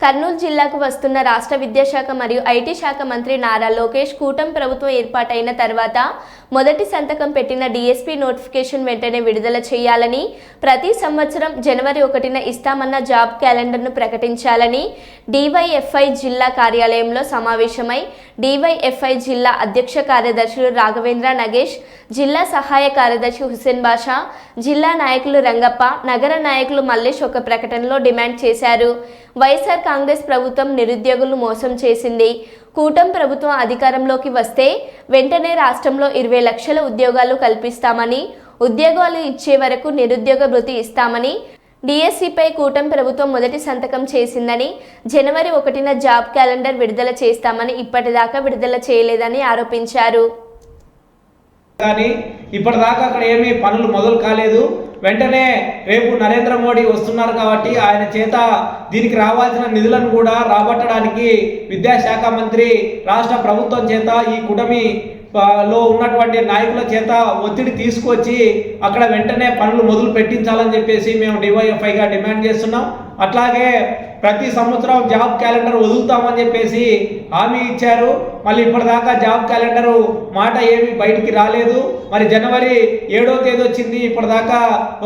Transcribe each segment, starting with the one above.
కర్నూలు జిల్లాకు వస్తున్న రాష్ట్ర విద్యాశాఖ మరియు ఐటీ శాఖ మంత్రి నారా లోకేష్ కూటమి ప్రభుత్వం ఏర్పాటైన తర్వాత మొదటి సంతకం పెట్టిన డీఎస్పీ నోటిఫికేషన్ వెంటనే విడుదల చేయాలని ప్రతి సంవత్సరం జనవరి ఒకటిన ఇస్తామన్న జాబ్ క్యాలెండర్ను ప్రకటించాలని డివైఎఫ్ఐ జిల్లా కార్యాలయంలో సమావేశమై డివైఎఫ్ఐ జిల్లా అధ్యక్ష కార్యదర్శులు రాఘవేంద్ర నగేష్ జిల్లా సహాయ కార్యదర్శి హుసేన్ బాషా జిల్లా నాయకులు రంగప్ప నగర నాయకులు మల్లేష్ ఒక ప్రకటనలో డిమాండ్ చేశారు. వైఎస్ఆర్ కాంగ్రెస్ ప్రభుత్వం నిరుద్యోగులు మోసం చేసింది. కూటమి ప్రభుత్వం అధికారంలోకి వస్తే వెంటనే రాష్ట్రంలో ఇరవై లక్షల ఉద్యోగాలు కల్పిస్తామని ఉద్యోగాలు ఇచ్చే వరకు నిరుద్యోగ భృతి ఇస్తామని డిఎస్సిపై కూటమి ప్రభుత్వం మొదటి సంతకం చేసిందని జనవరి ఒకటిన జాబ్ క్యాలెండర్ విడుదల చేస్తామని ఇప్పటిదాకా విడుదల చేయలేదని ఆరోపించారు. కానీ ఇప్పటిదాకా అక్కడ ఏమీ పనులు మొదలు కాలేదు. వెంటనే రేపు నరేంద్ర మోడీ వస్తున్నారు కాబట్టి ఆయన చేత దీనికి రావాల్సిన నిధులను కూడా రాబట్టడానికి విద్యాశాఖ మంత్రి రాష్ట్ర ప్రభుత్వం చేత ఈ కుటమి లో ఉన్నటువంటి నాయకుల చేత ఒత్తిడి తీసుకొచ్చి అక్కడ వెంటనే పనులు మొదలు పెట్టించాలని చెప్పేసి మేము డివైఎఫ్ఐగా డిమాండ్ చేస్తున్నాం. అట్లాగే ప్రతి సంవత్సరం జాబ్ క్యాలెండర్ వదులుతామని చెప్పేసి హామీ ఇచ్చారు. మళ్ళీ ఇప్పటిదాకా జాబ్ క్యాలెండర్ మాట ఏమి బయటికి రాలేదు. మరి జనవరి ఏడో తేదీ వచ్చింది. ఇప్పటిదాకా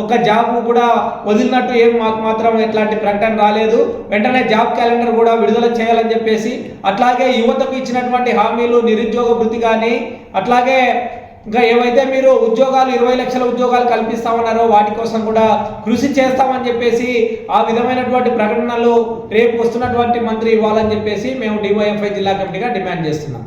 ఒక్క జాబ్ కూడా వదిలినట్టు ఏం మాకు మాత్రం ఎట్లాంటి ప్రకటన రాలేదు. వెంటనే జాబ్ క్యాలెండర్ కూడా విడుదల చేయాలని చెప్పేసి అట్లాగే యువతకు ఇచ్చినటువంటి హామీలు నిరుద్యోగ వృత్తి కానీ అట్లాగే ఇంకా ఏవైతే మీరు ఉద్యోగాలు ఇరవై లక్షల ఉద్యోగాలు కల్పిస్తామన్నారో వాటి కోసం కూడా కృషి చేస్తామని చెప్పేసి ఆ విధమైనటువంటి ప్రకటనలు రేపు వస్తున్నటువంటి మంత్రి ఇవ్వాలని చెప్పేసి మేము డివైఎఫ్ఐ జిల్లా కమిటీగా డిమాండ్ చేస్తున్నాం.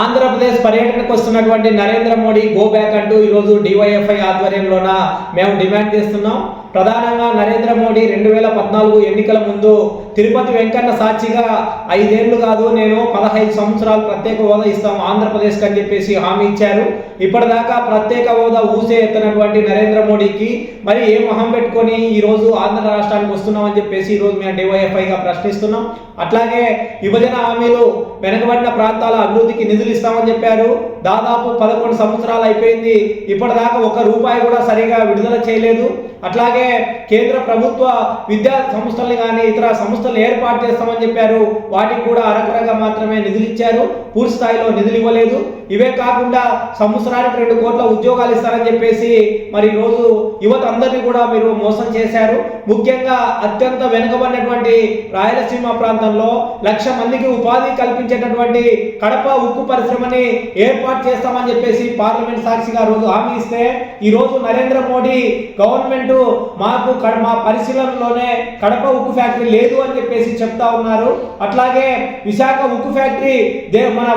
ఆంధ్రప్రదేశ్ పర్యటనకు వస్తున్నటువంటి నరేంద్ర మోడీ గో బ్యాక్ అంటూ ఈరోజు డివైఎఫ్ఐ ఆధ్వర్యంలోన మేము డిమాండ్ చేస్తున్నాం. ప్రధానంగా నరేంద్ర మోడీ రెండు వేల పద్నాలుగు ఎన్నికల ముందు తిరుపతి వెంకన్న సాక్షిగా ఐదేళ్ళు కాదు నేను పదహైదు సంవత్సరాలు ప్రత్యేక హోదా ఇస్తాం ఆంధ్రప్రదేశ్కి అని చెప్పేసి హామీ ఇచ్చారు. ఇప్పటిదాకా ప్రత్యేక హోదా ఊసే ఎత్తినటువంటి నరేంద్ర మోడీకి మరి ఏ మొహం పెట్టుకొని ఈరోజు ఆంధ్ర రాష్ట్రానికి వస్తున్నామని చెప్పేసి ఈరోజు మేము డివైఎఫ్ఐగా ప్రశ్నిస్తున్నాం. అట్లాగే విభజన హామీలు వెనకబడిన ప్రాంతాల అభివృద్ధికి నిధులు ఇస్తామని చెప్పారు. దాదాపు పదకొండు సంవత్సరాలు అయిపోయింది. ఇప్పటిదాకా ఒక రూపాయి కూడా సరిగా విడుదల చేయలేదు. అట్లాగే కేంద్ర ప్రభుత్వ విద్యా సంస్థల్ని కానీ ఇతర సంస్థలు ఏర్పాటు చేస్తామని చెప్పారు. వాటికి కూడా అరకొరగా మాత్రమే నిధులు ఇచ్చారు. పూర్తి స్థాయిలో నిధులు ఇవ్వలేదు. ఇవే కాకుండా సంవత్సరానికి రెండు కోట్ల ఉద్యోగాలు ఇస్తారని చెప్పేసి మరి రోజు యువత అందరినీ కూడా మీరు మోసం చేశారు. ముఖ్యంగా అత్యంత వెనుకబడినటువంటి రాయలసీమ ప్రాంతంలో లక్ష మందికి ఉపాధి కల్పించేటటువంటి కడప ఉక్కు పరిశ్రమని ఏర్పాటు చేస్తామని చెప్పేసి పార్లమెంట్ సాక్షిగా రోజు హామీ ఇస్తే ఈ రోజు నరేంద్ర మోడీ గవర్నమెంట్ మాకు మా పరిశీలనలోనే కడప ఉక్కు ఫ్యాక్టరీ లేదు అని చెప్పేసి చెప్తా ఉన్నారు. అట్లాగే విశాఖ ఉక్కు ఫ్యాక్టరీ దే మన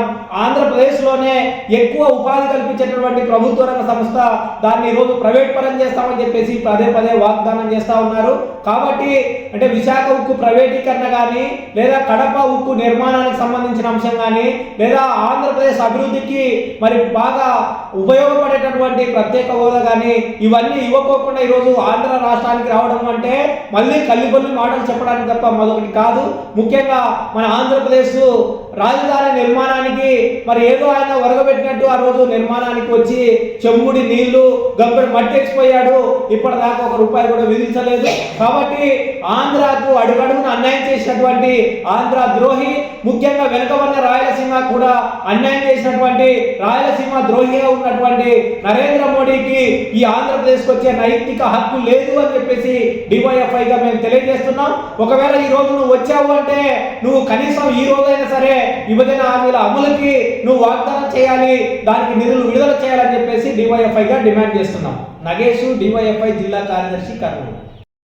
ఆంధ్రప్రదేశ్లోనే ఎక్కువ ఉపాధి కల్పించేటటువంటి ప్రభుత్వ రంగ సంస్థ దాన్ని ఈరోజు ప్రైవేట్ పరం చేస్తామని చెప్పేసి పదే పదే వాగ్దానం చేస్తా ఉన్నారు. కాబట్టి అంటే విశాఖ ఉక్కు ప్రైవేటీకరణ కానీ లేదా కడప ఉక్కు నిర్మాణానికి సంబంధించిన అంశం కానీ లేదా ఆంధ్రప్రదేశ్ అభివృద్ధికి మరి బాగా ఉపయోగపడేటటువంటి ప్రత్యేక హోదా కానీ ఇవన్నీ ఇవ్వకోకుండా ఈరోజు ఆంధ్ర రాష్ట్రానికి రావడం అంటే మళ్ళీ కల్లిపల్లి మాటలు చెప్పడానికి తప్ప మరొకటి కాదు. ముఖ్యంగా మన ఆంధ్రప్రదేశ్ రాజధాని నిర్మాణానికి మరి ఏదో ఆయన వరగబెట్టినట్టు ఆ రోజు నిర్మాణానికి వచ్చి చెమ్ముడి నీళ్ళు గబ్బడి మట్టి ఎక్కిపోయాడు ఇప్పటిదాకా ఒక రూపాయి కూడా విధించలేదు. కాబట్టి ఆంధ్రాకు అడుగడుగున అన్యాయం చేసినటువంటి ఆంధ్ర ద్రోహి ముఖ్యంగా వెనుకబడిన రాయలసీమ కూడా అన్యాయం చేసినటువంటి రాయలసీమ ద్రోహిగా ఉన్నటువంటి నరేంద్ర మోడీకి ఈ ఆంధ్రప్రదేశ్కి వచ్చే నైతిక హక్కు లేదు అని చెప్పేసి డివైఎఫ్ఐగా మేము తెలియజేస్తున్నాం. ఒకవేళ ఈ రోజు నువ్వు వచ్చావు అంటే నువ్వు కనీసం ఈ రోజైనా సరే విభజన హామీల అమలుకి నువ్వు వాగ్దానం చేయాలి దానికి నిధులు విడుదల చేయాలని చెప్పేసి డివైఎఫ్ఐగా డిమాండ్ చేస్తున్నాం. నగేష్ డివైఎఫ్ఐ జిల్లా కార్యదర్శి కర్నూలు.